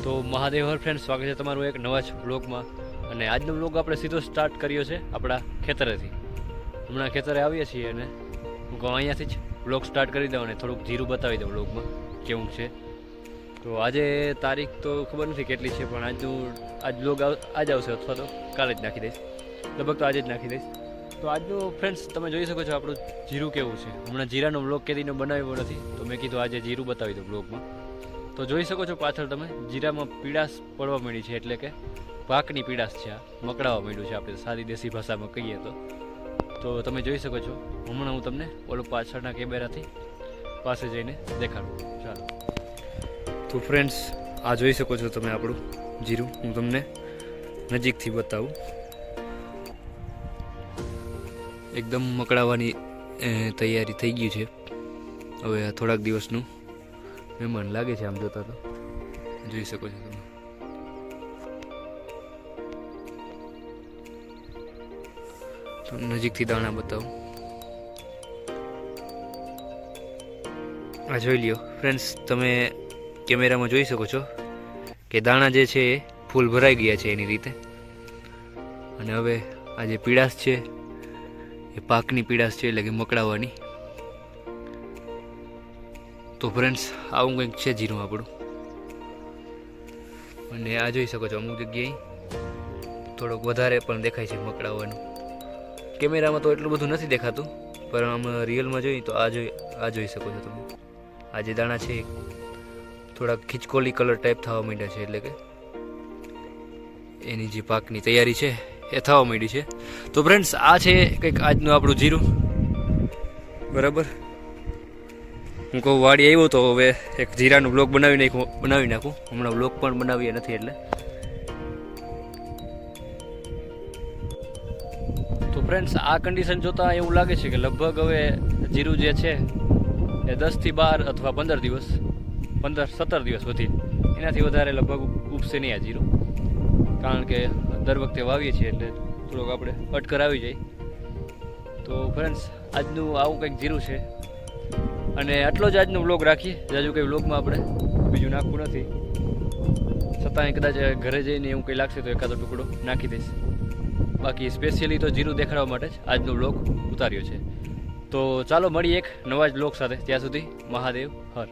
તો Mahadev her friend સ્વાગત છે તમારું એક નવા જ બ્લોગમાં અને આજનો બ્લોગ આપણે સીધો સ્ટાર્ટ કર્યો છે આપણા ખેતરેથી. હમણાં ખેતરે આવીએ છીએ અને હું કહું અહીંયાથી જ બ્લોગ સ્ટાર્ટ કરી દઉં અને થોડુંક જીરું બતાવી દઉં બ્લોગમાં કેવું છે. તો આજે તારીખ તો ખબર નથી કેટલી છે, પણ આજનું, આજ બ્લોગ આજ આવશે અથવા તો કાલે જ નાખી દઈશ. લગભગ તો આજે જ નાખી દઈશ. તો આજનું ફ્રેન્ડ્સ તમે જોઈ શકો છો આપણું જીરું કેવું છે. હમણાં જીરાનો બ્લોગ કેદીનો બનાવ્યો નથી, તો મેં કીધું આજે જીરું બતાવી દઉં બ્લોગમાં તો જોઈ શકો છો પાછળ તમે, જીરામાં પીડાશ પડવા માંડી છે એટલે કે પાકની પીડાશ છે આ, મકડાવા માંડ્યું છે આપણે સાદી દેશી ભાષામાં કહીએ તો. તો તમે જોઈ શકો છો, હમણાં હું તમને ઓલો પાછળના કેમેરાથી પાસે જઈને દેખાડું. ચાલો. તો ફ્રેન્ડ્સ આ જોઈ શકો છો તમે આપણું જીરું. હું તમને નજીકથી બતાવું. એકદમ મકડાવાની તૈયારી થઈ ગઈ છે. હવે થોડાક દિવસનું મહેમાન લાગે છે આમ જોતા તો. જોઈ શકો છો તમે. તો નજીકથી દાણા બતાવો. આ જોઈ લ્યો. ફ્રેન્ડ્સ તમે કેમેરામાં જોઈ શકો છો કે દાણા જે છે એ ફૂલ ભરાઈ ગયા છે એની રીતે. અને હવે આ જે પીડાશ છે, એ પાકની પીડાશ છે, એટલે કે મકડાવાની. તો ફ્રેન્ડ્સ આવું કંઈક છે જીરું આપણું. અને આ જોઈ શકો છો અમુક જગ્યાએ થોડોક વધારે પણ દેખાય છે મકડાઓનું કેમેરામાં તો એટલું બધું નથી દેખાતું, પણ આમ રિયલમાં જોઈએ તો આ જોઈ આ જોઈ શકો છો તમે. આ જે દાણા છે થોડાક ખીચકોલી કલર ટાઈપ થવા માંડ્યા છે એટલે કે એની જે પાકની તૈયારી છે એ થવા માંડી છે. તો ફ્રેન્ડ્સ આ છે કંઈક આજનું આપણું જીરું. બરાબર? હું કહું, વાડી આવ્યો તો હવે એક જીરાનો બ્લોક બનાવી નાખું બનાવી નાખું. હમણાં બ્લોક પણ બનાવીએ નથી એટલે. તો ફ્રેન્ડ્સ આ કન્ડિશન જોતાં એવું લાગે છે કે લગભગ હવે જીરું જે છે, એ દસથી બાર અથવા પંદર દિવસ, પંદર, સત્તર દિવસ વધી. એનાથી વધારે લગભગ ઉપસે નહીં આ જીરું. કારણ કે દર વખતે વાવીએ છીએ એટલે થોડોક આપણે અટકર આવી જાય. તો ફ્રેન્ડ્સ આજનું આવું કંઈક જીરું છે. અને આટલો જ આજનો વ્લોગ રાખીએ. જાજુ કંઈ વ્લોગમાં આપણે બીજું નાખવું નથી. છતાં કદાચ ઘરે જઈને એવું કંઈ લાગશે તો એકાદો ટુકડો નાખી દઈશ. બાકી સ્પેશિયલી તો જીરું દેખાડવા માટે જ આજનો વ્લોગ ઉતાર્યો છે. તો ચાલો મળીએ એક નવા જ બ્લોગ સાથે. ત્યાં સુધી મહાદેવ હર.